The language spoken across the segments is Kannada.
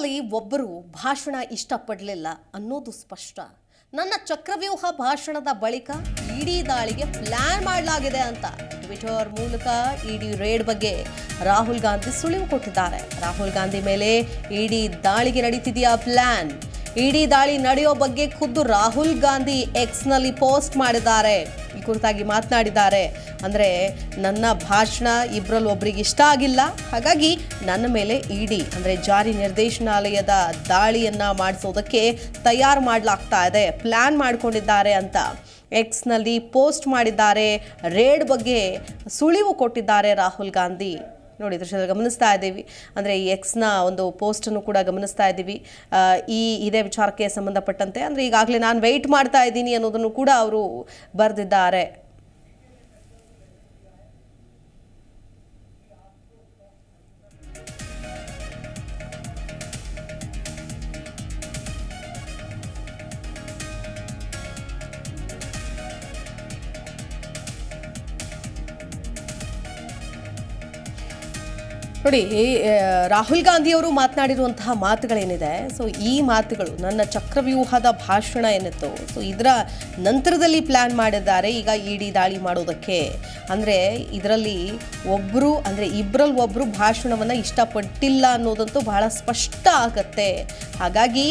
ಎಕ್ಸ್ನಲ್ಲಿ ಒಬ್ಬರು ಭಾಷಣ ಇಷ್ಟಪಡಲಿಲ್ಲ ಅನ್ನೋದು ಸ್ಪಷ್ಟ. ನನ್ನ ಚಕ್ರವ್ಯೂಹ ಭಾಷಣದ ಬಳಿಕ ಇಡೀ ದಾಳಿಗೆ ಪ್ಲಾನ್ ಮಾಡಲಾಗಿದೆ ಅಂತ ಟ್ವಿಟರ್ ಮೂಲಕ ಇಡಿ ರೇಡ್ ಬಗ್ಗೆ ರಾಹುಲ್ ಗಾಂಧಿ ಸುಳಿವು ಕೊಟ್ಟಿದ್ದಾರೆ. ರಾಹುಲ್ ಗಾಂಧಿ ಮೇಲೆ ಇಡಿ ದಾಳಿಗೆ ನಡೀತಿದೆಯಾ ಪ್ಲಾನ್ ಇಡೀ ದಾಳಿ ನಡೆಯೋ ಬಗ್ಗೆ ಖುದ್ದು ರಾಹುಲ್ ಗಾಂಧಿ ಎಕ್ಸ್ನಲ್ಲಿ ಪೋಸ್ಟ್ ಮಾಡಿದ್ದಾರೆ. ಈ ಕುರಿತಾಗಿ ಮಾತನಾಡಿದ್ದಾರೆ. ಅಂದರೆ ನನ್ನ ಭಾಷಣ ಇಬ್ಬರಲ್ಲಿ ಒಬ್ಬರಿಗೆ ಇಷ್ಟ ಆಗಿಲ್ಲ. ಹಾಗಾಗಿ ನನ್ನ ಮೇಲೆ ಇಡಿ, ಅಂದರೆ ಜಾರಿ ನಿರ್ದೇಶನಾಲಯದ ದಾಳಿಯನ್ನು ಮಾಡಿಸೋದಕ್ಕೆ ತಯಾರು ಮಾಡಲಾಗ್ತಾ ಇದೆ ಪ್ಲ್ಯಾನ್ ಮಾಡಿಕೊಂಡಿದ್ದಾರೆ ಅಂತ. ಎಕ್ಸ್ನಲ್ಲಿ ಪೋಸ್ಟ್ ಮಾಡಿದ್ದಾರೆ, ರೇಡ್ ಬಗ್ಗೆ ಸುಳಿವು ಕೊಟ್ಟಿದ್ದಾರೆ ರಾಹುಲ್ ಗಾಂಧಿ. ನೋಡಿ ದೃಶ್ಯದಲ್ಲಿ ಗಮನಿಸ್ತಾ ಇದ್ದೀವಿ. ಅಂದರೆ ಈ ಎಕ್ಸ್ನ ಒಂದು ಪೋಸ್ಟನ್ನು ಕೂಡ ಗಮನಿಸ್ತಾ ಇದ್ದೀವಿ. ಈ ಇದೇ ವಿಚಾರಕ್ಕೆ ಸಂಬಂಧಪಟ್ಟಂತೆ. ಅಂದರೆ ಈಗಾಗಲೇ ನಾನು ವೆಯ್ಟ್ ಮಾಡ್ತಾ ಇದ್ದೀನಿ ಅನ್ನೋದನ್ನು ಕೂಡ ಅವರು ಬರೆದಿದ್ದಾರೆ. ನೋಡಿ ರಾಹುಲ್ ರಾಹುಲ್ ಗಾಂಧಿಯವರು ಮಾತನಾಡಿರುವಂತಹ ಮಾತುಗಳೇನಿದೆ ಸೊ ಈ ಮಾತುಗಳು ನನ್ನ ಚಕ್ರವ್ಯೂಹದ ಭಾಷಣ ಏನಿತ್ತು ಸೊ ಇದರ ನಂತರದಲ್ಲಿ ಪ್ಲ್ಯಾನ್ ಮಾಡಿದ್ದಾರೆ, ಈಗ ಇಡಿ ದಾಳಿ ಮಾಡೋದಕ್ಕೆ. ಅಂದರೆ ಇದರಲ್ಲಿ ಒಬ್ಬರು ಅಂದರೆ ಇಬ್ಬರಲ್ಲಿ ಒಬ್ಬರು ಭಾಷಣವನ್ನು ಇಷ್ಟಪಟ್ಟಿಲ್ಲ ಅನ್ನೋದಂತೂ ಬಹಳ ಸ್ಪಷ್ಟ ಆಗತ್ತೆ. ಹಾಗಾಗಿ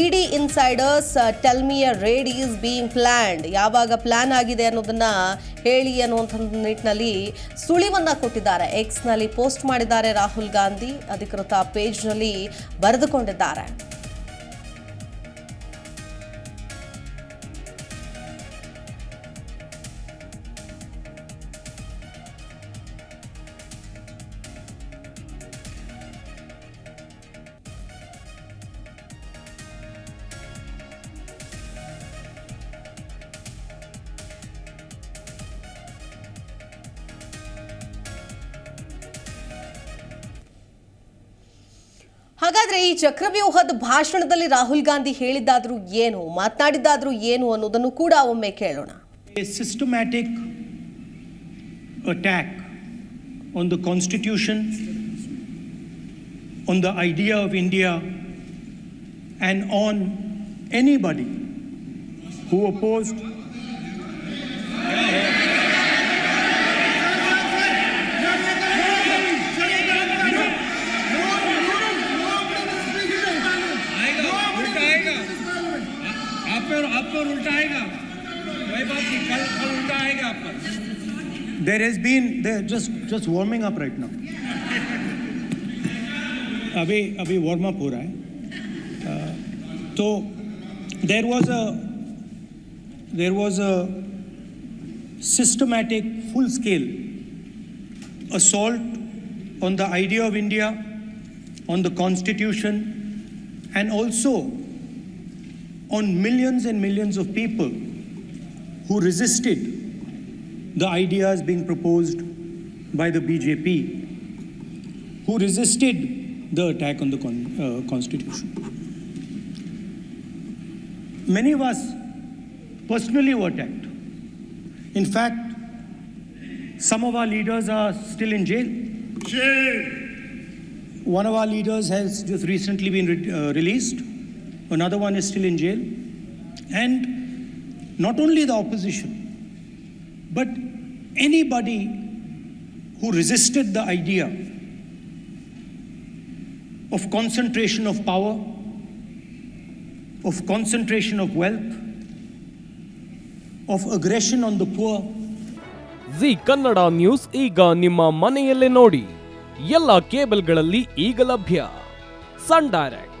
ED insiders tell me a raid is being planned ಯಾವಾಗ ಪ್ಲ್ಯಾನ್ ಆಗಿದೆ ಅನ್ನೋದನ್ನ ಹೇಳಿ ಅನ್ನುವಂಥ ನಿಟ್ಟಿನಲ್ಲಿ ಸುಳಿವನ್ನು ಕೊಟ್ಟಿದ್ದಾರೆ. ಎಕ್ಸ್ನಲ್ಲಿ ಪೋಸ್ಟ್ ಮಾಡಿದ್ದಾರೆ ರಾಹುಲ್ ಗಾಂಧಿ ಅಧಿಕೃತ ಪೇಜ್ನಲ್ಲಿ ಬರೆದುಕೊಂಡಿದ್ದಾರೆ. ಹಾಗಾದ್ರೆ ಈ ಚಕ್ರವ್ಯೂಹದ ಭಾಷಣದಲ್ಲಿ ರಾಹುಲ್ ಗಾಂಧಿ ಹೇಳಿದ್ದಾದ್ರೂ ಏನು, ಮಾತನಾಡಿದ್ದಾದ್ರೂ ಏನು ಅನ್ನೋದನ್ನು ಕೂಡ ಒಮ್ಮೆ ಕೇಳೋಣ. Systematic attack on the constitution on the idea of India and on anybody who opposed पर आप पर उल्टा आएगा कोई बात नहीं कल कल उल्टा आएगा आप पर has been, they're just, just warming up right now. अभी अभी वार्म अप हो रहा है अ, तो there was a there was a systematic full scale assault on the idea of India, on the constitution, and also on millions and millions of people who resisted the ideas being proposed by the BJP, who resisted the attack on the con- uh, Constitution. Many of us personally were attacked. In fact, some of our leaders are still in jail. Jail! One of our leaders has just recently been re- uh, released, another one is still in jail. And not only the opposition, but anybody who resisted the idea of concentration of power, of concentration of wealth, of aggression on the poor, Zee Kannada news ಈಗ ನಿಮ್ಮ ಮನೆಯಲ್ಲೇ ನೋಡಿ ಎಲ್ಲ ಕೇಬಲ್ಗಳಲ್ಲಿ ಈಗ ಲಭ್ಯ ಸನ್ ಡೈರೆಕ್ಟ್